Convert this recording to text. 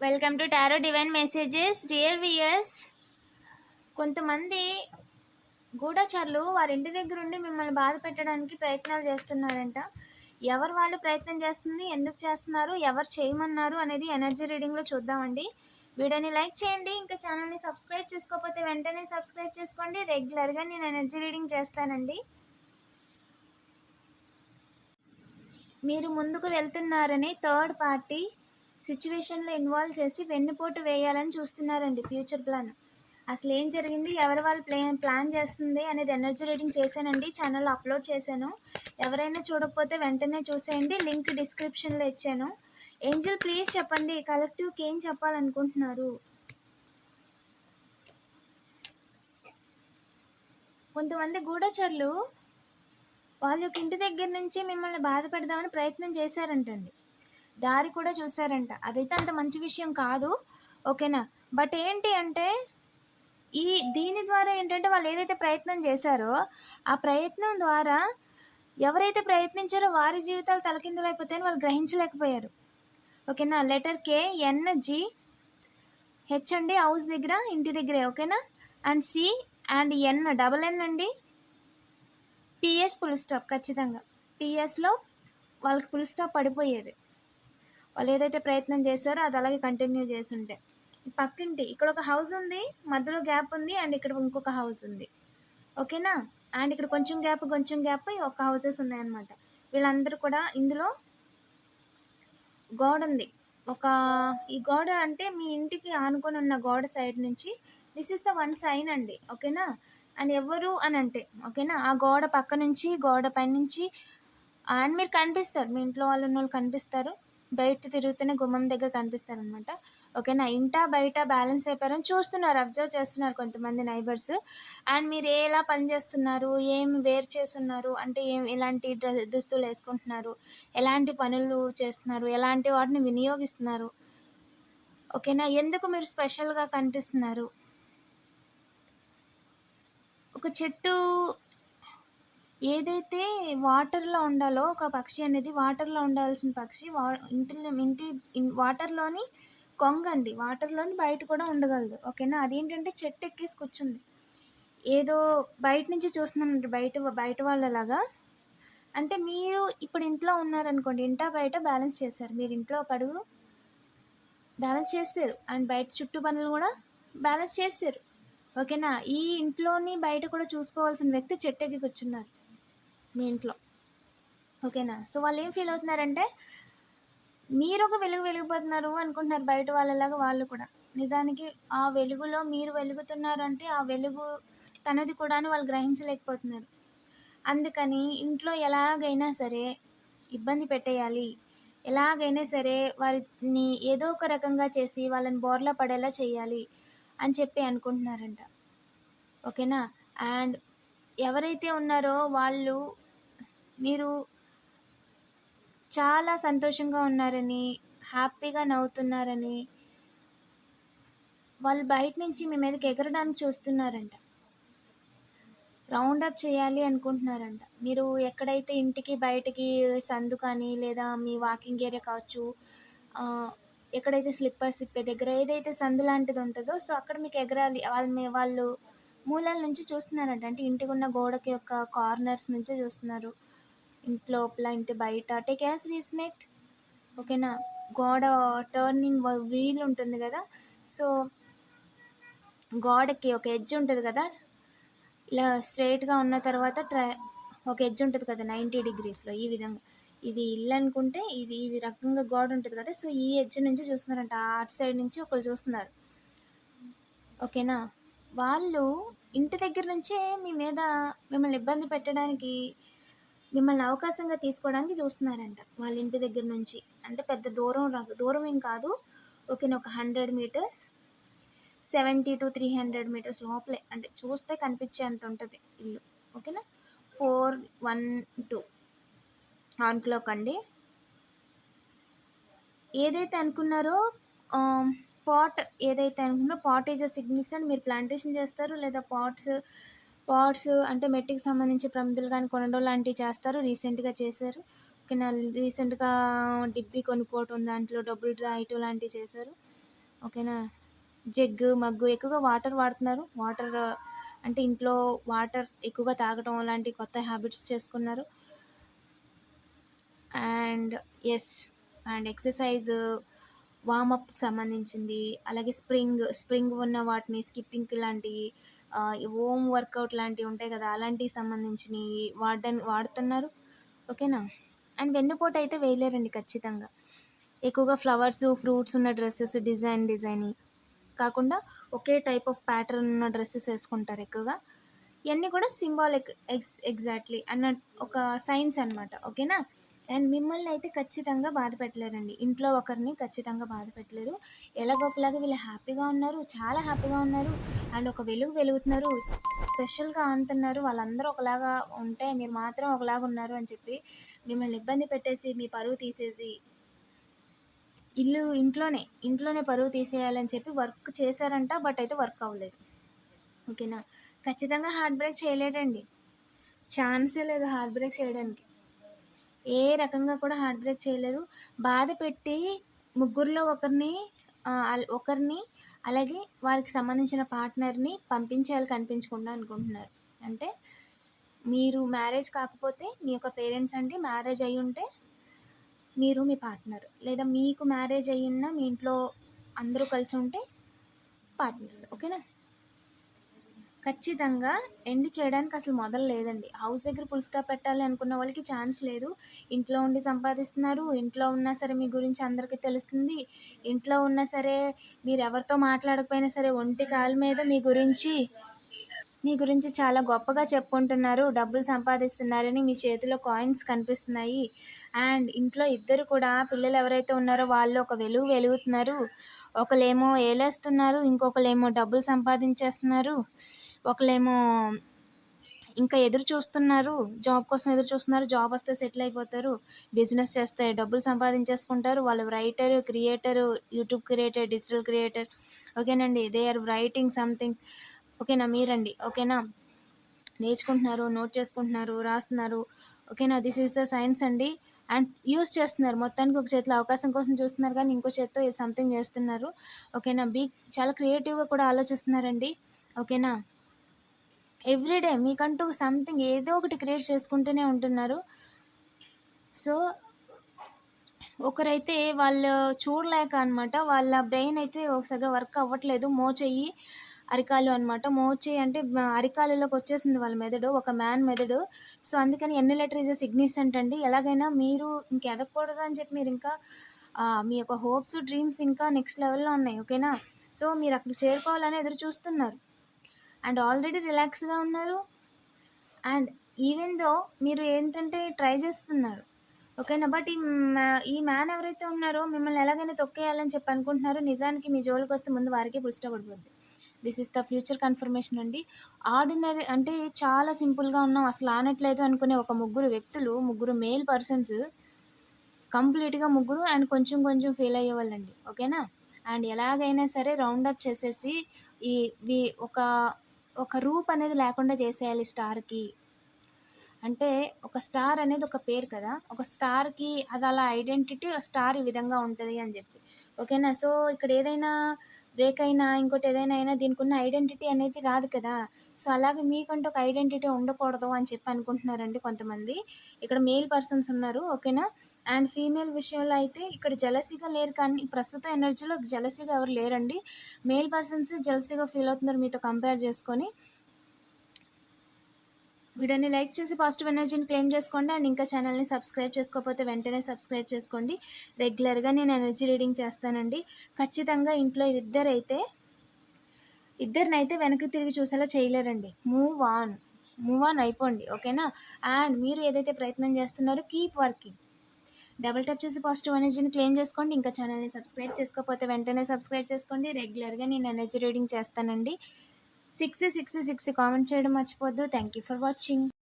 Welcome to tarot divine messages dear viewers కొంతమంది గూఢచారులు వారి ఇంటి దగ్గర ఉండి మిమ్మల్ని బాధ పెట్టడానికి ప్రయత్నాలు చేస్తున్నారంట. ఎవరు వాళ్ళు ప్రయత్నం చేస్తుంది? ఎందుకు చేస్తున్నారు? ఎవరు చేయమన్నారు? అనేది ఎనర్జీ రీడింగ్లో చూద్దామండి. వీడియోని లైక్ చేయండి. ఇంకా ఛానల్ని సబ్స్క్రైబ్ చేసుకోకపోతే వెంటనే సబ్స్క్రైబ్ చేసుకోండి. రెగ్యులర్గా నేను ఎనర్జీ రీడింగ్ చేస్తానండి. మీరు ముందుకు వెళ్తున్నారని థర్డ్ పార్టీ సిచ్యువేషన్లో ఇన్వాల్వ్ చేసి వెన్నుపోటు వేయాలని చూస్తున్నారండి ఫ్యూచర్ ప్లాన్. అసలు ఏం జరిగింది? ఎవరు వాళ్ళు ప్లాన్ ప్లాన్ చేస్తుంది అనేది ఎనర్జీ రీడింగ్ చేశానండి. ఛానల్ అప్లోడ్ చేశాను. ఎవరైనా చూడకపోతే వెంటనే చూసేయండి. లింక్ డిస్క్రిప్షన్లో ఇచ్చాను. ఏంజల్ ప్లీజ్ చెప్పండి. కలెక్టివ్కి ఏం చెప్పాలనుకుంటున్నారు? కొంతమంది గూఢచర్లు వాళ్ళ ఒక ఇంటి దగ్గర నుంచి మిమ్మల్ని బాధ పెడదామని ప్రయత్నం చేశారంటండి. దారి కూడా చూసారంట అదైతే అంత మంచి విషయం కాదు. ఓకేనా? బట్ ఏంటి అంటే ఈ దీని ద్వారా ఏంటంటే వాళ్ళు ఏదైతే ప్రయత్నం చేశారో ఆ ప్రయత్నం ద్వారా ఎవరైతే ప్రయత్నించారో వారి జీవితాలు తలకిందులైపోతాయని వాళ్ళు గ్రహించలేకపోయారు. ఓకేనా? Letter K N G H అండి హౌస్ దగ్గర ఇంటి దగ్గరే. ఓకేనా? And C and N double N అండి. పిఎస్ ఫుల్ స్టాప్ ఖచ్చితంగా. పిఎస్లో వాళ్ళకి ఫుల్ స్టాప్ పడిపోయేది. వాళ్ళు ఏదైతే ప్రయత్నం చేశారో అది అలాగే కంటిన్యూ చేస్తుంటే. పక్కింటి ఇక్కడ ఒక హౌస్ ఉంది మధ్యలో గ్యాప్ ఉంది అండ్ ఇక్కడ ఇంకొక హౌస్ ఉంది. ఓకేనా అండ్ ఇక్కడ కొంచెం గ్యాప్ కొంచెం గ్యాప్ ఒక హౌసెస్ ఉన్నాయన్నమాట. వీళ్ళందరూ కూడా ఇందులో గోడ ఉంది. ఒక ఈ గోడ అంటే మీ ఇంటికి ఆనుకొని ఉన్న గోడ సైడ్ నుంచి this is the one sign అండి. ఓకేనా అండ్ ఎవరు అని అంటే ఓకేనా ఆ గోడ పక్క నుంచి గోడ పైనుంచి అండ్ మీరు కనిపిస్తారు. మీ ఇంట్లో వాళ్ళు ఉన్న వాళ్ళు కనిపిస్తారు. బయట తిరుగుతూనే గుమ్మం దగ్గర కనిపిస్తారు అనమాట ఓకేనా? ఇంటా బయట బ్యాలెన్స్ అయిపోయారని చూస్తున్నారు అబ్జర్వ్ చేస్తున్నారు కొంతమంది నైబర్స్ అండ్ మీరు ఎలా పని చేస్తున్నారు? ఏం వేర్ చేస్తున్నారు? అంటే ఏం ఎలాంటి డ్రెస్ దుస్తులు వేసుకుంటున్నారు? ఎలాంటి పనులు చేస్తున్నారు? ఎలాంటి వాటిని వినియోగిస్తున్నారు? ఓకేనా? ఎందుకు మీరు స్పెషల్గా కనిపిస్తున్నారు? ఒక చెట్టు ఏదైతే వాటర్లో ఉండాలో ఒక పక్షి అనేది వాటర్లో ఉండాల్సిన పక్షి వా ఇంటిలో ఇంటి ఇన్- వాటర్లోని కొంగండి. వాటర్లోని బయట కూడా ఉండగలదు. ఓకేనా? అదేంటంటే చెట్టు ఎక్కేసి కూర్చుంది. ఏదో బయట నుంచి చూస్తున్నానండి బయట బయట వాళ్ళలాగా. అంటే మీరు ఇప్పుడు ఇంట్లో ఉన్నారనుకోండి ఇంటా బయట బ్యాలెన్స్ చేశారు. మీరు ఇంట్లో ఒక అడుగు బ్యాలెన్స్ చేశారు అండ్ బయట చుట్టూ పనులు కూడా బ్యాలెన్స్ చేశారు ఓకేనా? ఈ ఇంట్లోని బయట కూడా చూసుకోవాల్సిన వ్యక్తి చెట్టు ఎక్కి కూర్చున్నారు. మీ ఇంట్లో. ఓకేనా? సో వాళ్ళు ఏం ఫీల్ అవుతున్నారంటే మీరు ఒక వెలుగు వెలిగిపోతున్నారు అనుకుంటున్నారు బయట వాళ్ళలాగా వాళ్ళు కూడా. నిజానికి ఆ వెలుగులో మీరు వెలుగుతున్నారంటే ఆ వెలుగు తనది కూడా వాళ్ళు గ్రహించలేకపోతున్నారు. అందుకని ఇంట్లో ఎలాగైనా సరే ఇబ్బంది పెట్టేయాలి. ఎలాగైనా సరే వారిని ఏదో ఒక రకంగా చేసి వాళ్ళని బోర్లా పడేలా చేయాలి అని చెప్పి అనుకుంటున్నారంట. ఓకేనా? అండ్ ఎవరైతే ఉన్నారో వాళ్ళు మీరు చాలా సంతోషంగా ఉన్నారని హ్యాపీగా నవ్వుతున్నారని వాళ్ళు బయట నుంచి మీ మీదకి ఎగరడానికి చూస్తున్నారంట. రౌండ్ అప్ చేయాలి అనుకుంటున్నారంట. మీరు ఎక్కడైతే ఇంటికి బయటికి సందు కానీ లేదా మీ వాకింగ్ ఏరియా కావచ్చు ఎక్కడైతే స్లిప్పర్స్ ఇప్పే దగ్గర ఏదైతే సందు లాంటిది ఉంటుందో సో అక్కడ మీకు ఎగరాలి. వాళ్ళ మీ వాళ్ళు మూలాల నుంచి చూస్తున్నారంట. అంటే ఇంటికి ఉన్న గోడకి యొక్క కార్నర్స్ నుంచి చూస్తున్నారు. లోపల ఇంటి బయట. టేక్ యాస్ రీస్నెక్ట్ ఓకేనా గోడ టర్నింగ్ వీల్ ఉంటుంది కదా? సో గోడకి ఒక ఎడ్జ్ ఉంటుంది కదా? ఇలా స్ట్రైట్గా ఉన్న తర్వాత ట్రై ఒక ఎడ్జ్ ఉంటుంది కదా నైంటీ డిగ్రీస్లో ఈ విధంగా. ఇది ఇల్లు అనుకుంటే ఇది ఈ రకంగా గోడ ఉంటుంది కదా? సో ఈ ఎడ్జ్ నుంచి చూస్తున్నారంట. అటు సైడ్ నుంచి ఒకరు చూస్తున్నారు. ఓకేనా వాళ్ళు ఇంటి దగ్గర నుంచే మీ మీద మిమ్మల్ని ఇబ్బంది పెట్టడానికి మిమ్మల్ని అవకాశంగా తీసుకోవడానికి చూస్తున్నారంట వాళ్ళ ఇంటి దగ్గర నుంచి. అంటే పెద్ద దూరం దూరం ఏం కాదు. ఓకేనా ఒక hundred metres seventy two three hundred metres లోపలే. అంటే చూస్తే కనిపించేంత ఉంటుంది ఇల్లు. ఓకేనా? Four one two on clock అండి. ఏదైతే అనుకున్నారో పాట్ ఏదైతే అనుకున్నారో పాట్ ఈజ్ అ సిగ్నిఫికెంట్ మీరు ప్లాంటేషన్ చేస్తారు లేదా పాట్స్ పాట్స్ అంటే మెట్టికి సంబంధించి ప్రమిదలు కానీ కొనడం లాంటివి చేస్తారు. రీసెంట్గా చేశారు. ఓకేనా రీసెంట్గా డిబ్బి కొనుక్కోవటం దాంట్లో డబ్బులు డ్రాయటం లాంటివి చేశారు. ఓకేనా? జగ్గు మగ్గు ఎక్కువగా వాటర్ వాడుతున్నారు. వాటర్ అంటే ఇంట్లో వాటర్ ఎక్కువగా తాగటం లాంటి కొత్త హ్యాబిట్స్ చేసుకున్నారు. And S and exercise warm up సంబంధించింది. అలాగే స్ప్రింగ్ స్ప్రింగ్ ఉన్న వాటిని స్కిప్పింగ్ లాంటివి ఓమ్ వర్కౌట్ లాంటివి ఉంటాయి కదా అలాంటివి సంబంధించినవి వాడని వాడుతున్నారు. ఓకేనా? అండ్ వెన్నుపోటు అయితే వేయలేరండి ఖచ్చితంగా. ఎక్కువగా ఫ్లవర్స్ ఫ్రూట్స్ ఉన్న డ్రెస్సెస్ డిజైన్ డిజైన్ కాకుండా ఒకే టైప్ ఆఫ్ ప్యాటర్న్ ఉన్న డ్రెస్సెస్ వేసుకుంటారు ఎక్కువగా. ఇవన్నీ కూడా సింబాలిక్ ఎగ్స్ ఎగ్జాక్ట్లీ అన్న ఒక సైన్స్ అనమాట ఓకేనా? అండ్ మిమ్మల్ని అయితే ఖచ్చితంగా బాధ పెట్టలేరండి. ఇంట్లో ఒకరిని ఖచ్చితంగా బాధ పెట్టలేరు. ఎలాగొకలాగా వీళ్ళు హ్యాపీగా ఉన్నారు చాలా హ్యాపీగా ఉన్నారు. అండ్ ఒక వెలుగు వెలుగుతున్నారు స్పెషల్గా అంటున్నారు. వాళ్ళందరూ ఒకలాగా ఉంటే మీరు మాత్రం ఒకలాగా ఉన్నారు అని చెప్పి మిమ్మల్ని ఇబ్బంది పెట్టేసి మీ పరువు తీసేసి ఇల్లు ఇంట్లోనే ఇంట్లోనే పరువు తీసేయాలని చెప్పి వర్క్ చేశారంట బట్ అయితే వర్క్ అవ్వలేదు. ఓకేనా? ఖచ్చితంగా హార్ట్ బ్రేక్ చేయలేడండి ఛాన్సే లేదు హార్ట్ బ్రేక్ చేయడానికి. ఏ రకంగా కూడా హార్ట్ బ్రేక్ చేయలేరు. బాధ పెట్టి ముగ్గురులో ఒకరిని ఒకరిని అలాగే వారికి సంబంధించిన పార్ట్నర్ని పంపించేయాలి కనిపించకుండా అనుకుంటున్నారు. అంటే మీరు మ్యారేజ్ కాకపోతే మీ యొక్క పేరెంట్స్ అంటే మ్యారేజ్ అయి ఉంటే మీరు మీ పార్ట్నర్ లేదా మీకు మ్యారేజ్ అయ్యి మీ ఇంట్లో అందరూ కలిసి ఉంటే పార్ట్నర్స్. ఓకేనా? ఖచ్చితంగా ఎండ్ చేయడానికి అసలు మొదలు లేదండి. హౌస్ దగ్గర ఫుల్ స్టాప్ పెట్టాలి అనుకున్న వాళ్ళకి ఛాన్స్ లేదు. ఇంట్లో ఉండి సంపాదిస్తున్నారు. ఇంట్లో ఉన్నా సరే మీ గురించి అందరికీ తెలుస్తుంది. ఇంట్లో ఉన్నా సరే మీరు ఎవరితో మాట్లాడకపోయినా సరే ఒంటి కాలు మీద మీ గురించి మీ గురించి చాలా గొప్పగా చెప్పుకుంటున్నారు. డబ్బులు సంపాదిస్తున్నారని మీ చేతిలో కాయిన్స్ కనిపిస్తున్నాయి. అండ్ ఇంట్లో ఇద్దరు కూడా పిల్లలు ఎవరైతే ఉన్నారో వాళ్ళు ఒక వెలుగు వెలుగుతున్నారు. ఒకళ్ళేమో ఏలేస్తున్నారు. ఇంకొకళ్ళేమో డబ్బులు సంపాదించేస్తున్నారు. ఒకళ్ళేమో ఇంకా ఎదురు చూస్తున్నారు జాబ్ కోసం ఎదురు చూస్తున్నారు జాబ్ వస్తే సెటిల్ అయిపోతారు బిజినెస్ చేస్తే డబ్బులు సంపాదించేసుకుంటారు వాళ్ళు writer creator YouTube creator digital creator ఓకేనండి. దే ఆర్ రైటింగ్ సంథింగ్ ఓకేనా మీరండి. ఓకేనా? నేర్చుకుంటున్నారు నోట్ చేసుకుంటున్నారు రాస్తున్నారు. ఓకేనా? దిస్ ఈస్ ద సైన్స్ అండి. అండ్ యూస్ చేస్తున్నారు. మొత్తానికి ఒక చేతిలో అవకాశం కోసం చూస్తున్నారు కానీ ఇంకో చేతితో సంథింగ్ చేస్తున్నారు. ఓకేనా? బీ చాలా క్రియేటివ్గా కూడా ఆలోచిస్తున్నారండి. ఓకేనా? ఎవ్రీడే మీకంటూ సంథింగ్ ఏదో ఒకటి క్రియేట్ చేసుకుంటూనే ఉంటున్నారు. సో ఒకరైతే వాళ్ళు చూడలేక అనమాట వాళ్ళ బ్రెయిన్ అయితే ఒకసారిగా వర్క్ అవ్వట్లేదు మోచెయ్యి అరికాలు అనమాట మోచి అంటే అరికాలులోకి వచ్చేసింది వాళ్ళ మెదడు ఒక మ్యాన్ మెదడు. సో అందుకని ఎన్ని లెటర్ ఈజ్ సిగ్నిఫికెంట్ అండి ఎలాగైనా మీరు ఇంకెదగకూడదు అని చెప్పి మీరు ఇంకా మీ యొక్క హోప్స్ డ్రీమ్స్ ఇంకా నెక్స్ట్ లెవెల్లో ఉన్నాయి ఓకేనా సో మీరు అక్కడ చేరుకోవాలని ఎదురు చూస్తున్నారు. అండ్ ఆల్రెడీ రిలాక్స్గా ఉన్నారు. అండ్ ఈవెన్ దో మీరు ఏంటంటే ట్రై చేస్తున్నారు. ఓకేనా? బట్ ఈ మ్యా ఈ మ్యాన్ ఎవరైతే ఉన్నారో మిమ్మల్ని ఎలాగైనా తొక్కేయాలని చెప్పి అనుకుంటున్నారో నిజానికి మీ జోలికి వస్తే ముందు వారికి పుష్టపడిపోద్ది this is the future confirmation అండి. ఆర్డినరీ అంటే చాలా సింపుల్గా ఉన్నాం అసలు ఆనట్లేదు అనుకునే ఒక ముగ్గురు వ్యక్తులు ముగ్గురు మేల్ పర్సన్స్ కంప్లీట్గా ముగ్గురు అండ్ కొంచెం కొంచెం ఫీల్ అయ్యేవాళ్ళండి ఓకేనా? అండ్ ఎలాగైనా సరే రౌండప్ చేసేసి ఈ ఒక ఒక రూప్ అనేది లేకుండా చేసేయాలి స్టార్కి. అంటే ఒక స్టార్ అనేది ఒక పేరు కదా ఒక స్టార్కి అది అలా ఐడెంటిటీ స్టార్ ఈ విధంగా ఉంటుంది అని చెప్పి. ఓకేనా? సో ఇక్కడ ఏదైనా బ్రేక్ అయినా ఇంకోటి ఏదైనా అయినా దీనికి ఉన్న ఐడెంటిటీ అనేది రాదు కదా. సో అలాగే మీకంటూ ఒక ఐడెంటిటీ ఉండకూడదు అని చెప్పి అనుకుంటున్నారండి కొంతమంది. ఇక్కడ మేల్ పర్సన్స్ ఉన్నారు ఓకేనా? అండ్ ఫీమేల్ విషయంలో అయితే ఇక్కడ జలసీగా లేరు కానీ ప్రస్తుత ఎనర్జీలో జలసీగా ఎవరు లేరండి. మేల్ పర్సన్స్ జలసీగా ఫీల్ అవుతున్నారు మీతో కంపేర్ చేసుకొని. వీడియోని లైక్ చేసి పాజిటివ్ ఎనర్జీని క్లెయిమ్ చేసుకోండి అండ్ ఇంకా ఛానల్ని సబ్స్క్రైబ్ చేసుకోకపోతే వెంటనే సబ్స్క్రైబ్ చేసుకోండి. రెగ్యులర్గా నేను ఎనర్జీ రీడింగ్ చేస్తానండి. ఖచ్చితంగా ఇంట్లో ఇద్దరైతే ఇద్దరినైతే వెనక్కి తిరిగి చూసేలా చేయలేరండి. మూవ్ ఆన్ మూవ్ ఆన్ అయిపోండి. ఓకేనా? అండ్ మీరు ఏదైతే ప్రయత్నం చేస్తున్నారో కీప్ వర్కింగ్ డబుల్ టప్ చేసి పాజిటివ్ ఎనర్జీని క్లెయిమ్ చేసుకోండి. ఇంకా ఛానల్ని సబ్స్క్రైబ్ చేసుకోకపోతే వెంటనే సబ్స్క్రైబ్ చేసుకోండి. రెగ్యులర్గా నేను ఎనర్జీ రీడింగ్ చేస్తానండి. సిక్స్ సిక్స్ సిక్స్ కామెంట్ చేయడం మర్చిపోద్దు. Thank you for watching